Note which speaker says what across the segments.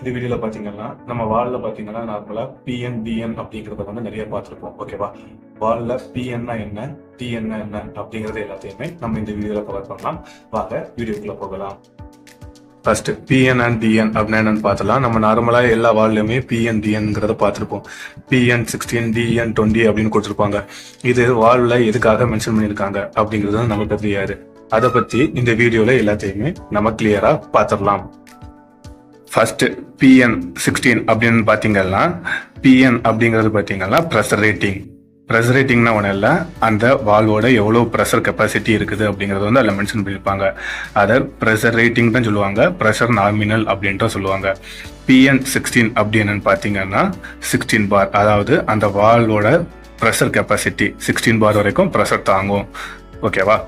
Speaker 1: இந்த வீடியோல பாத்தீங்கன்னா நம்ம வால்ல பாத்தீங்கன்னா நார்மலா பிஎன் டிஎன் அப்படிங்கறத வந்து நிறைய பார்த்திருப்போம். ஓகேவா வால்ல பிஎன்னா என்ன? டிஎன் என்ன? அப்படிங்கறது எல்லாத்தையுமே நம்ம இந்த வீடியோல கவர் பண்ணலாம். வாங்க வீடியோக்குள்ள போகலாம். ஃபர்ஸ்ட் பிஎன் அண்ட் டிஎன் அப்படின்னா என்னன்னு பார்த்தலாம் நம்ம நார்மலா எல்லா வால்லையுமே பிஎன் டிஎன்ங்கிறத பார்த்துருப்போம். பிஎன் சிக்ஸ்டீன் டிஎன் டுவெண்ட்டி அப்படின்னு கொடுத்துருப்பாங்க. இது வால்ல எதுக்காக மென்ஷன் பண்ணியிருக்காங்க அப்படிங்கிறது நமக்கு தெரியாது அதை பத்தி இந்த வீடியோல எல்லாத்தையுமே நம்ம கிளியரா பார்த்துடலாம். ஃபர்ஸ்ட் பிஎன் சிக்ஸ்டீன் அப்படின்னு பார்த்தீங்கன்னா பிஎன் அப்படிங்கிறது பார்த்தீங்கன்னா ப்ரெஷர் ரேட்டிங் ப்ரெஷர் ரேட்டிங்னா ஒன்றும் இல்லை அந்த வால்வோட எவ்வளோ ப்ரெஷர் கெப்பாசிட்டி இருக்குது அப்படிங்கிறது வந்து அதில் மென்ஷன் பண்ணியிருப்பாங்க அதை ப்ரெஷர் ரேட்டிங் தான் சொல்லுவாங்க ப்ரெஷர் நாமினல் அப்படின்ட்டு சொல்லுவாங்க. பிஎன் சிக்ஸ்டீன் அப்படி என்னன்னு பார்த்தீங்கன்னா சிக்ஸ்டீன் பார் அதாவது அந்த வால்வோட ப்ரெஷர் கெப்பாசிட்டி சிக்ஸ்டீன் பார் வரைக்கும் ப்ரெஷர் தாங்கும். ஓகேவா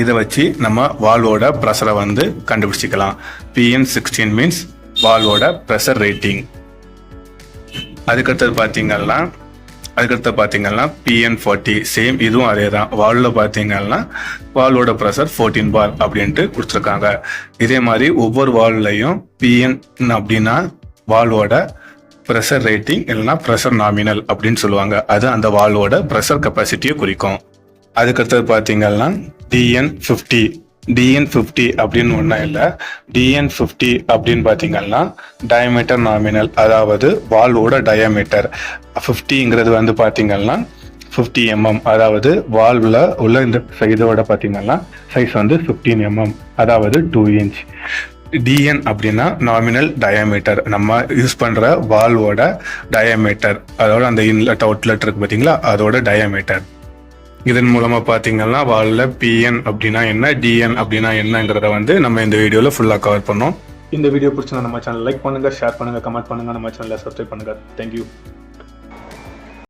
Speaker 1: இதை வச்சு நம்ம வால்வோட ப்ரெஷரை வந்து கண்டுபிடிச்சிக்கலாம். பிஎன் சிக்ஸ்டீன் மீன்ஸ் வால்வோட ப்ரெஷர் ரேட்டிங் அதுக்கடுத்தது பார்த்தீங்கன்னா அதுக்கடுத்து பார்த்தீங்கன்னா பிஎன் ஃபார்ட்டி சேம் இதுவும் அதே தான் வால்வில் பார்த்தீங்கன்னா வால்வோட ப்ரெஷர் ஃபோர்டீன் பார் அப்படின்ட்டு கொடுத்துருக்காங்க. இதே மாதிரி ஒவ்வொரு வால்வ்லையும் பிஎன் அப்படின்னா வால்வோட ப்ரெஷர் ரேட்டிங் இல்லைன்னா ப்ரெஷர் நாமினல் அப்படின்னு சொல்லுவாங்க. அது அந்த வால்வோட ப்ரெஷர் கெப்பாசிட்டியை குறிக்கும். அதுக்கடுத்தது பார்த்தீங்கன்னா டிஎன் ஃபிஃப்டி டிஎன் ஃபிஃப்டி அப்படின்னு ஒன்றும் இல்லை. டிஎன் ஃபிஃப்டி அப்படின்னு பார்த்தீங்கன்னா டயமீட்டர் நாமினல் அதாவது வால்வோட டயமீட்டர் ஃபிஃப்டிங்கிறது வந்து பார்த்தீங்கன்னா ஃபிஃப்டி எம்எம் அதாவது வால்வில் உள்ள இந்த இதோட பார்த்தீங்கன்னா சைஸ் வந்து ஃபிஃப்டீன் எம்எம் அதாவது டூ இன்ச் டிஎன் அப்படின்னா நாமினல் டயாமீட்டர் நம்ம யூஸ் பண்ணுற வால்வோட டயாமீட்டர் அதோட அந்த இன்லெட் அவுட்லெட் இருக்கு பார்த்தீங்களா அதோட டயாமீட்டர் இதன் மூலமா பாத்தீங்கன்னா வால்ல பிஎன் அப்படின்னா என்ன டிஎன் அப்படின்னா என்னங்கிறத வந்து நம்ம இந்த வீடியோல ஃபுல்லா கவர் பண்ணோம். இந்த வீடியோ பிடிச்சா நம்ம சேனல் லைக் பண்ணுங்க ஷேர் பண்ணுங்க கமெண்ட் பண்ணுங்க நம்ம சேனலை சப்ஸ்கிரைப் பண்ணுங்க. தேங்க்யூ